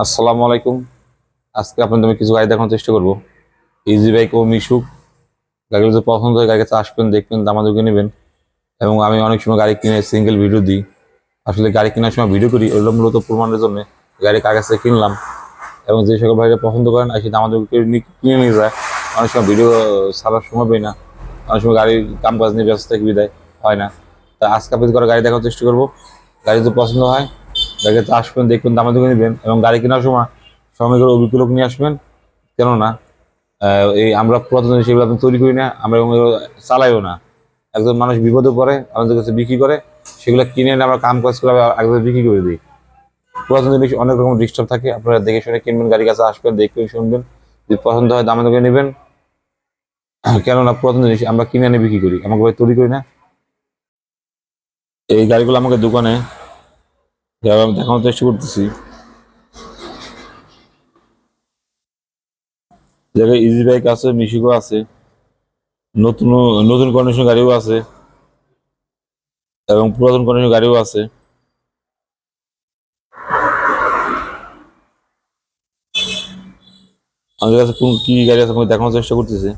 আসসালামু আলাইকুম। আজকে আপনাদের আমি কিছু গাড়ি দেখানোর চেষ্টা করব। ইজি বাইক ও মিশুক গাড়িগুলো যদি পছন্দ হয় কাছে আসবেন, দেখবেন দামাদুকে নেবেন। এবং আমি অনেক সময় গাড়ি কিনে সিঙ্গেল ভিডিও দিই। আসলে গাড়ি কেনার সময় ভিডিও করি ওগুলো মূলত প্রমাণের জন্য গাড়ি কার কাছে কিনলাম। এবং যে সকল ভাইরা পছন্দ করেন আর সেটা আমাদের কিনে নিয়ে যায়। অনেক সময় ভিডিও ছাড়ার সময় পাই না। অনেক সময় গাড়ির কাম কাজ নিয়ে ব্যস্ত থেকে, বিদায় হয় না। তা আজকে আপনি করে গাড়ি দেখার চেষ্টা করব। গাড়ি যদি পছন্দ হয় গাড়িতে আসবেন, দেখবেন দামে দোকানে নেবেন এবং গাড়ি কেনার সময় শ্রমিকের অভিজ্ঞ লোক নিয়ে আসবেন। কেননা এই আমরা পুরাতন জিনিস এগুলো আপনি তৈরি করি না, আমরা চালাইও না। একজন মানুষ বিপদে পড়ে, আমাদের কাছে বিক্রি করে, সেগুলো কিনে এনে আমরা কাম কাজ করে একজন বিক্রি করে দিই। পুরাতন জিনিস অনেক রকম ডিস্টার্ব থাকে, আপনারা দেখে শুনে কিনবেন গাড়ি কাছে আসবেন, দেখবেন, শুনবেন, যদি পছন্দ হয় দামে দোকানে নেবেন। কেননা, পুরাতন জিনিস আমরা কিনে এনে বিক্রি করি, আমাকে তৈরি করি না। এই গাড়িগুলো আমাকে দোকানে যেভাবে আমি দেখানোর চেষ্টা করতেছি। জায়গায় ইজি বাইক আছে মিশিকো আছে, নতুন নতুন কন্ডিশন গাড়িও আছে, এবং পুরাতন কন্ডিশন গাড়িও আছে। আমাদের কাছে কোন, কি গাড়ি আছে দেখানোর চেষ্টা করতেছি।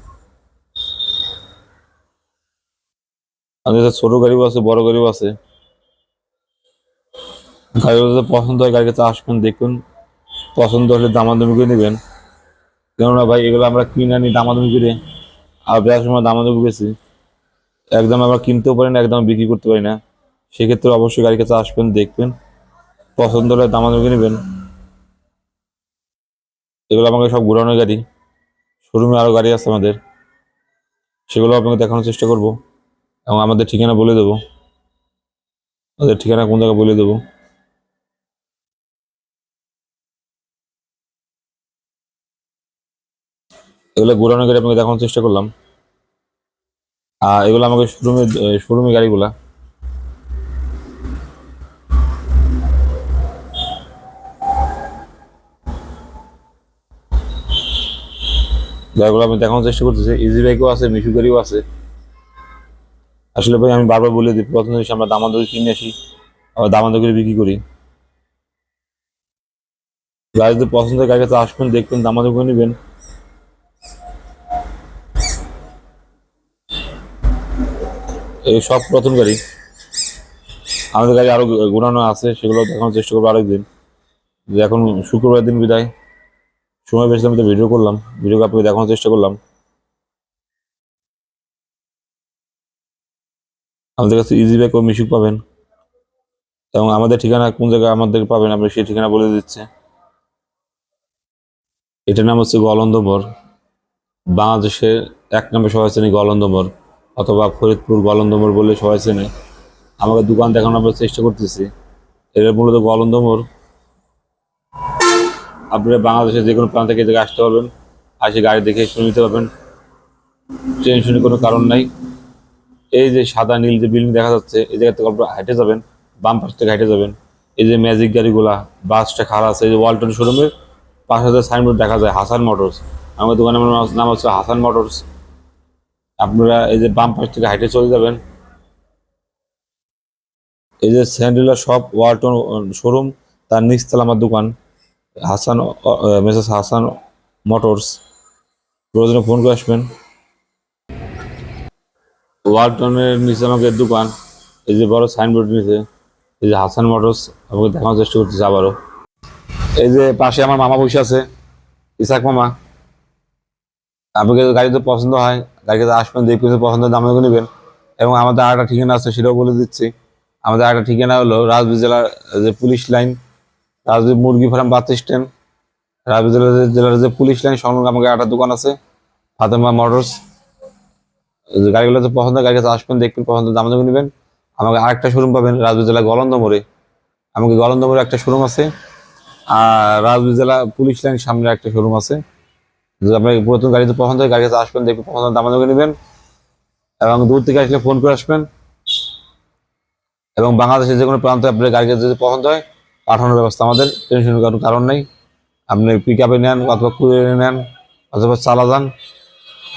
আমাদের কাছে ছোট গাড়িও আছে, বড় গাড়িও আছে। গাড়িগুলো পছন্দ হয় গাড়ির কাছে আসবেন, দেখুন। পছন্দ হলে দামাদামি করে নেবেন। কেননা ভাই, এগুলো আমরা কিনে আনি দামাদামি করে। আর ব্যবসার সময় দামাদামি বেশি একদম আমরা কিনতেও পারি না, একদম বিক্রি করতে পারি না। সেক্ষেত্রে অবশ্যই গাড়ির কাছে আসবেন, দেখবেন। পছন্দ হলে দামাদামি করে নেবেন। এগুলো আমাকে সব ঘোরানোর গাড়ি। শোরুমে আরও গাড়ি আছে আমাদের। সেগুলো আপনাকে দেখানোর চেষ্টা করব। এবং আমাদের ঠিকানা বলে দেবো। আমাদের ঠিকানা কোন জায়গায় বলে দেবো। এগুলো ঘোরানো গাড়ি আপনাকে দেখানোর চেষ্টা করলাম। আর এগুলো আমাকে শোরুমে শোরুমে গাড়িগুলা। গাড়িগুলো আমি দেখানোর চেষ্টা করতেছি। ইজি বাইকও আছে, মিশু গাড়িও আছে। আসলে ভাই, আমি বারবার বলে দিই, প্রথম জিনিস আমরা দামাদরি কিনে আসি, আবার দামাদরি বিক্রি করি। গাড়ি যদি পছন্দের গাড়ি কাছে আসবেন, দেখবেন দামাদরি করে নেবেন। এই সব প্রথম গাড়ি। আমাদের গাড়ি আরও গুণানো আছে, সেগুলো দেখানোর চেষ্টা করব আরেকদিন। যে এখন শুক্রবার দিন বিদায়। সময় বেশি আমি তো ভিডিও করলাম ভিডিও আপনাকে দেখানোর চেষ্টা করলাম। আমাদের কাছে ইজি ব্যাগ ও মিশুক পাবেন। এবং আমাদের ঠিকানা কোন জায়গায় আমাদের পাবেন আপনি সেই ঠিকানা বলে দিচ্ছে। এটার নাম হচ্ছে গলন্দমর বাংলাদেশের এক নম্বর সবাই চেনে গলন্দমর অথবা ফরিদপুর গলন্দমর বলে সবাই চেনে। আমাকে দোকান দেখানোর আমরা চেষ্টা করতেছি। এটা মূলত গলন্দমর আপনারা বাংলাদেশের যে কোনো প্রান্ত থেকে জায়গায় আসতে পারবেন। আসে গাড়ি দেখে শুনে নিতে পারবেন। ট্রেন টেনশনের কোনো কারণ নাই। এই যে সাদা, নীল যে বিল্ডিং দেখা যাচ্ছে, এই জায়গা থেকে আপনারা হেঁটে যাবেন, বাম পাশ থেকে হেঁটে যাবেন। এই যে ম্যাজিক গাড়িগুলা বাসটা খারাপ আছে, এই যে ওয়ালটন শোরুমের পাশে সাইনবোর্ড দেখা যায় হাসান মোটরস আমার দোকানের নাম হচ্ছে হাসান মোটরস আপনারা এই যে বাম পাশ থেকে হাইটে চলে যাবেন। এই যে স্যান্ডেলার শপ, ওয়ালটন শোরুম, তার নিচতলা আমার দোকান। Hasan messrs Hasan motors. প্রয়োজনে ফোন করে আসবেন। ওয়ালটনের নিচে আমাকে দোকান। এই যে বড় সাইনবোর্ড নিচে। এই যে হাসান মোটরস আমাকে দেখানোর চেষ্টা করতেছে আবারও। এই যে পাশে আমার মামা বসে আছে, ইসাক মামা। আপনাকে গাড়ি তো পছন্দ হয়। গাড়িতে আসবেন যে পছন্দের দামে নেবেন। এবং আমাদের আরেকটা ঠিকানা আছে সেটাও বলে দিচ্ছি। আমাদের আরেকটা ঠিকানা হলো রাজবাড়ী জেলার যে পুলিশ লাইন রাজবাড়ী মুরগি ফার্ম বাস স্ট্যান্ড। রাজবাড়ী জেলার জেলার যে পুলিশ লাইন সংলগ্ন আমাকে একটা দোকান আছে ফাতেমা মোটরস। গাড়িগুলো তো পছন্দ হয়, গাড়ি কাছে আসবেন দেখবেন পছন্দের দাম দামে নেবেন। আমাকে আরেকটা শোরুম পাবেন রাজবাড়ী জেলা গলন্দ মোড়ে আমাকে গলন্দ মোড়ে একটা শোরুম আছে আর রাজবাড়ী জেলা পুলিশ লাইন সামনে একটা শোরুম আছে। যদি আপনার পুরাতন গাড়িতে পছন্দ হয়, গাড়ি কাছে আসবেন, দেখবেন পছন্দ দাম দামে নেবেন। এবং দূর থেকে আসলে ফোন করে আসবেন। এবং বাংলাদেশের যে কোনো প্রান্তে আপনার গাড়ি কাছে যদি পছন্দ হয়, পাঠানোর ব্যবস্থা আমাদের, টেনশনের কোনো কারণ নেই। আপনি পিক আপে নেন অথবা কুড়িয়ে নেন অথবা চালা যান,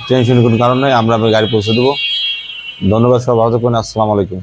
টেনশনের কোনো কারণ নেই। আমরা আপনার গাড়ি পৌঁছে দেবো। ধন্যবাদ সব ভালো থাকুন আসসালামু আলাইকুম।